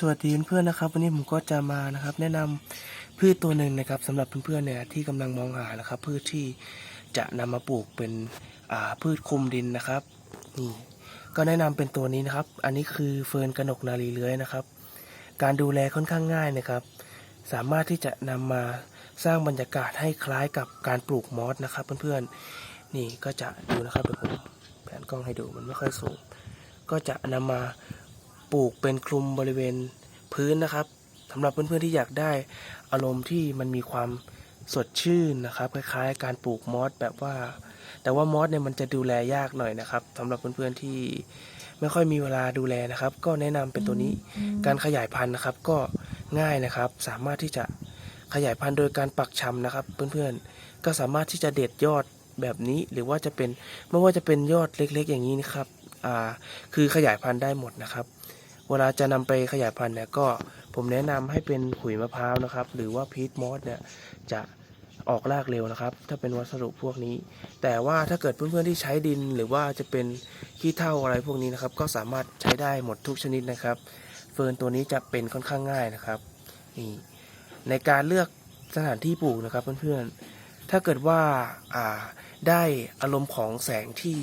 สวัสดีเพื่อนๆนะครับ วันนี้ผมก็จะมานะครับ แนะนำพืชตัวหนึ่งนะครับสำหรับเพื่อนๆเนี่ยที่กำลังมองหานะครับ พืชที่จะนำมาปลูกเป็นพืชคลุมดินนะครับนี่ก็แนะนำเป็นตัวนี้นะครับ อันนี้คือเฟิร์นกระหนกนาลีเลื้อยนะครับ การดูแลค่อนข้างง่ายนะครับ สามารถที่จะนำมาสร้างบรรยากาศให้คล้ายกับการปลูกมอสนะครับ เพื่อนๆนี่ก็จะดูนะครับเดี๋ยวผมแผนกล้องให้ดูมันไม่ค่อยสูงก็จะนำมา ปลูกเป็นคลุมบริเวณพื้นนะครับสำหรับเพื่อนๆที่อยากได้อารมณ์ที่มันมีความสดชื่นนะครับคล้ายๆ การปลูกมอสแบบว่า แต่ว่ามอสเนี่ยมันจะดูแลยากหน่อยนะครับสำหรับเพื่อนๆที่ไม่ค่อยมีเวลาดูแลนะครับ ก็แนะนำเป็นตัวนี้การขยายพันธุ์นะครับ ก็ง่ายนะครับ สามารถที่จะขยายพันธุ์โดยการปักชำนะครับ เพื่อนๆก็สามารถที่จะเด็ดยอดแบบนี้หรือว่าจะเป็นไม่ว่าจะเป็นยอดเล็ก ๆ อย่างนี้นะครับอ่าคือขยายพันธุ์ได้หมดนะครับ เวลาจะนำไปขยายพันธุ์เนี่ยก็ผมแนะนำให้เป็นขุยมะพร้าวนะครับ หรือว่าพีทมอสเนี่ยจะออกรากเร็วนะครับ ถ้าเป็นวัสดุพวกนี้ แต่ว่าถ้าเกิดเพื่อนๆที่ใช้ดิน หรือว่าจะเป็นขี้เถ้าอะไรพวกนี้นะครับ ก็สามารถใช้ได้หมดทุกชนิดนะครับ เฟิร์นตัวนี้จะเป็นค่อนข้างง่ายนะครับนี่ในการเลือกสถานที่ปลูกนะครับเพื่อนๆถ้าเกิดว่าอ่าได้อารมณ์ของแสงที่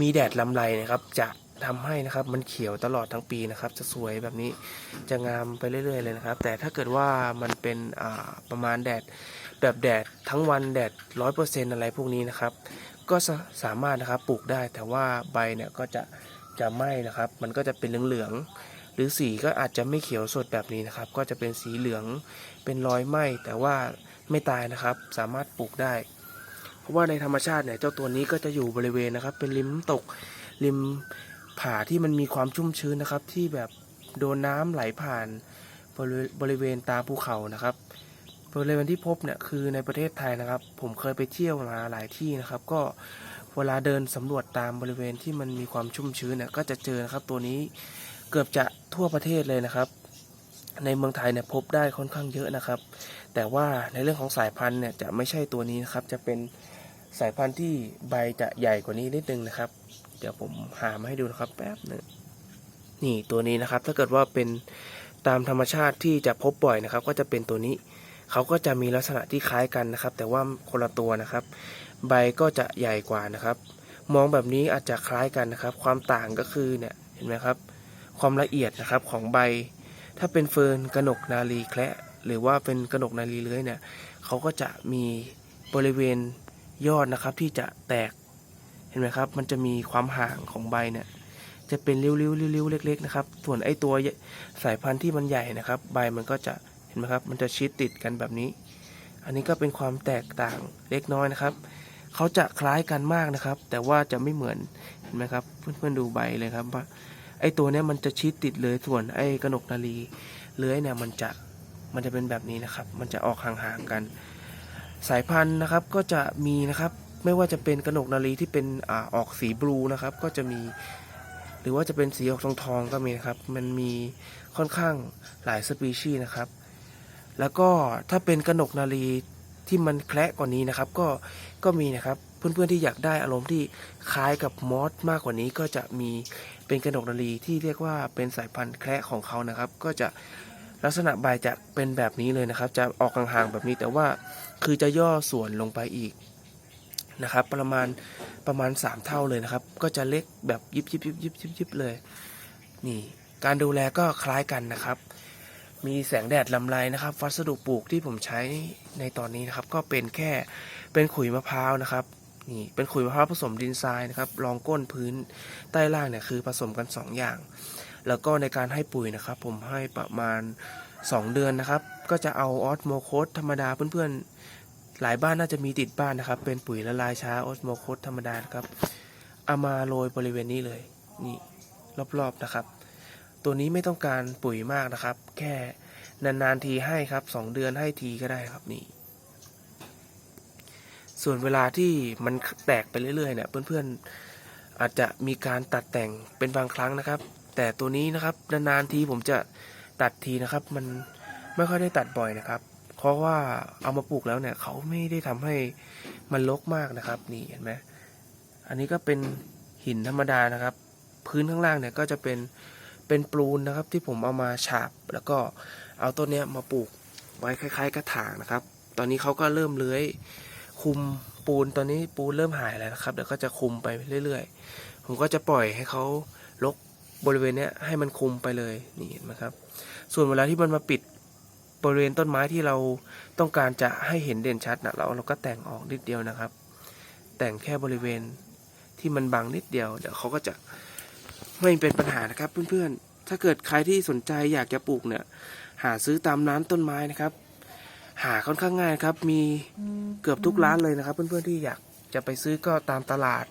มีแดดลำไรนะครับ จะ ทำให้นะครับมันเขียวตลอดทั้งปีนะครับ จะสวยแบบนี้จะงามไปเรื่อย ๆ เลยนะครับ แต่ถ้าเกิดว่ามันเป็นประมาณแดดแบบแดดทั้งวันแดดร้อยเปอร์เซ็นต์อะไรพวกนี้นะครับ ก็สามารถนะครับปลูกได้แต่ว่าใบเนี่ยก็จะจะไหม้นะครับ มันก็จะเป็นเหลืองๆหรือสีก็อาจจะไม่เขียวสดแบบนี้นะครับ ก็จะเป็นสีเหลืองเป็นรอยไหม้แต่ว่าไม่ตายนะครับสามารถปลูกได้ เพราะว่าในธรรมชาติเนี่ยเจ้าตัวนี้ก็จะอยู่บริเวณนะครับ เป็นริมตกริม ผาที่มันมีความชุ่มชื้นนะครับ ที่แบบโดนน้ำไหลผ่านบริเวณบริเวณตาภูเขานะครับบริเวณที่พบเนี่ยคือในประเทศไทยนะครับ ผมเคยไปเที่ยวมาหลายที่นะครับ ก็เวลาเดินสำรวจตามบริเวณที่มันมีความชุ่มชื้นเนี่ยก็จะเจอนะครับ ตัวนี้เกือบจะทั่วประเทศเลยนะครับ ในเมืองไทยเนี่ยพบได้ค่อนข้างเยอะนะครับ แต่ว่าในเรื่องของสายพันธุ์เนี่ยจะไม่ใช่ตัวนี้นะครับ จะเป็นสายพันธุ์ที่ใบจะใหญ่กว่านี้นิดนึงนะครับ ดี๋ยวผมหามาให้ดูนะครับแป๊บหนึ่งนี่ตัวนี้นะครับ ถ้าเกิดว่าเป็นตามธรรมชาติที่จะพบบ่อยนะครับ ก็จะเป็นตัวนี้เขาก็จะมีลักษณะที่คล้ายกันนะครับ แต่ว่าคนละตัวนะครับ ใบก็จะใหญ่กว่านะครับ มองแบบนี้อาจจะคล้ายกันนะครับ ความต่างก็คือเนี่ยเห็นไหมครับ ความละเอียดนะครับของใบ ถ้าเป็นเฟิร์นกระหนกนาลีแคระหรือว่าเป็นกระหนกนาลีเลื้อยเนี่ยเขาก็จะมีบริเวณยอดนะครับที่จะแตก ห็นไหมครับ มันจะมีความห่างของใบเนี่ย จะเป็นริ้วๆริ้วๆเล็ก ๆ นะครับ ส่วนไอ้ตัวสายพันธุ์ที่มันใหญ่นะครับ ใบมันก็จะเห็นไหมครับ มันจะชิดติดกันแบบนี้ อันนี้ก็เป็นความแตกต่างเล็กน้อยนะครับเขาจะคล้ายกันมากนะครับ แต่ว่าจะไม่เหมือนเห็นไหมครับ เพื่อนๆดูใบเลยครับว่าไอ้ตัวเนี้ยมันจะชิดติดเลยส่วนไอ้กระหนกนาลีเลื้อยเนี่ยมันจะมันจะเป็นแบบนี้นะครับ มันจะออกห่างๆกัน สายพันธุ์นะครับก็จะมีนะครับ ไม่ว่าจะเป็นกระหนกนาลีที่เป็นอ่าออกสีบลูนะครับ ก็จะมีหรือว่าจะเป็นสีออกทองทองก็มีนะครับ มันมีค่อนข้างหลายสปีชีส์นะครับ แล้วก็ถ้าเป็นกระหนกนาลีที่มันแคระกว่านี้นะครับ ก็ก็มีนะครับเพื่อนๆที่อยากได้อารมณ์ที่คล้ายกับมอสมากกว่านี้ก็จะมีเป็นกระหนกนาลีที่เรียกว่าเป็นสายพันธุ์แคระของเขานะครับ ก็จะลักษณะใบจะเป็นแบบนี้เลยนะครับ จะออกห่างๆแบบนี้แต่ว่าคือจะย่อส่วนลงไปอีก นะครับ ประมาณประมาณ 3 เท่าเลยนะครับ ก็จะเล็กแบบยิบยิบยิบยิบยิบยิบเลย นี่ การดูแลก็คล้ายกันนะครับ มีแสงแดดลำไรนะครับวัสดุปลูกที่ผมใช้ในตอนนี้นะครับ ก็เป็นแค่เป็นขุยมะพร้าวนะครับนี่เป็นขุยมะพร้าวผสมดินทรายนะครับรองก้นพื้นใต้ล่างเนี่ยคือผสมกัน 2 อย่าง แล้วก็ในการให้ปุ๋ยนะครับ ผมให้ประมาณ 2 เดือนนะครับ ก็จะเอาออสโมโคสธรรมดาเพื่อนๆ หลายบ้านน่าจะมีติดบ้านนะครับ เป็นปุ๋ยละลายช้าออสโมโคสธรรมดาครับเอามาโรยบริเวณนี้เลย นี่รอบๆนะครับ ตัวนี้ไม่ต้องการปุ๋ยมากนะครับ แค่นานๆทีให้ครับสองเดือนให้ทีก็ได้ครับนี่ ส่วนเวลาที่มันแตกไปเรื่อยๆเนี่ยเพื่อนๆอาจจะมีการตัดแต่งเป็นบางครั้งนะครับ แต่ตัวนี้นะครับนานๆทีผมจะตัดทีนะครับ มันไม่ค่อยได้ตัดบ่อยนะครับ ราะว่าเอามาปลูกแล้วเนี่ยเขาไม่ได้ทำให้มันรกมากนะครับ นี่เห็นไหมอันนี้ก็เป็นหินธรรมดานะครับ พื้นข้างล่างเนี่ยก็จะเป็นเป็นปูนนะครับ ที่ผมเอามาฉาบ แล้วก็เอาต้นเนี้ยมาปลูกไว้คล้าย ๆ กระถางนะครับ ตอนนี้เขาก็เริ่มเลื้อยคุมปูนตอนนี้ปูนเริ่มหายแล้วนะครับเดี๋ยวก็จะคุมไปเรื่อยๆ ผมก็จะปล่อยให้เขาลกบริเวณเนี้ยให้มันคุมไปเลยนี่เห็นไหมครับ ส่วนเวลาที่มันมาปิด บริเวณต้นไม้ที่เราต้องการจะให้เห็นเด่นชัดนะเราเราก็แต่งออกนิดเดียวนะครับ แต่งแค่บริเวณที่มันบังนิดเดียว เดี๋ยวเขาก็จะไม่เป็นปัญหานะครับเพื่อนๆ ถ้าเกิดใครที่สนใจอยากจะปลูกเนี่ย หาซื้อตามร้านต้นไม้นะครับ หาค่อนข้างง่ายครับ มีเกือบทุกร้านเลยนะครับ เพื่อนๆที่อยากจะไปซื้อก็ตามตลาด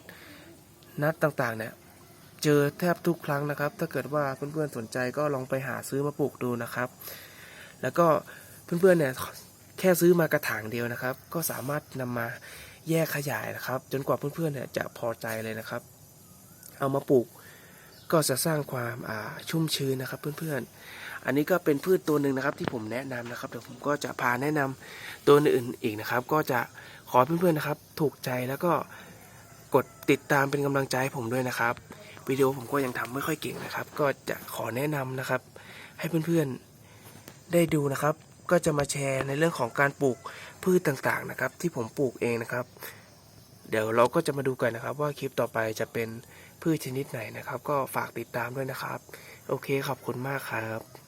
นัดต่างๆ เนี่ย เจอแทบทุกครั้งนะครับ ถ้าเกิดว่าเพื่อนๆสนใจก็ลองไปหาซื้อมาปลูกดูนะครับ แล้วก็เพื่อนๆเนี่ยแค่ซื้อมากระถางเดียวนะครับ ก็สามารถนำมาแยกขยายนะครับ จนกว่าเพื่อนๆเนี่ยจะพอใจเลยนะครับ เอามาปลูกก็จะสร้างความาชุ่มชื้นนะครับเพื่อนๆ อันนี้ก็เป็นพืชตัวหนึ่งนะครับที่ผมแนะนำนะครับเดี๋ยวผมก็จะพาแนะนำตัวอื่นอีกนะครับ ก็จะขอเพื่อนๆนะครับ ถูกใจแล้วก็กดติดตามเป็นกำลังใจให้ผมด้วยนะครับวิดีโอผมก็ยังทำไม่ค่อยเก่งนะครับ ก็จะขอแนะนำนะครับ ให้เพื่อนๆ ได้ดูนะครับ ก็จะมาแชร์ในเรื่องของการปลูกพืชต่างๆนะครับ ที่ผมปลูกเองนะครับ เดี๋ยวเราก็จะมาดูกันนะครับ ว่าคลิปต่อไปจะเป็นพืชชนิดไหนนะครับ ก็ฝากติดตามด้วยนะครับ โอเคขอบคุณมากครับ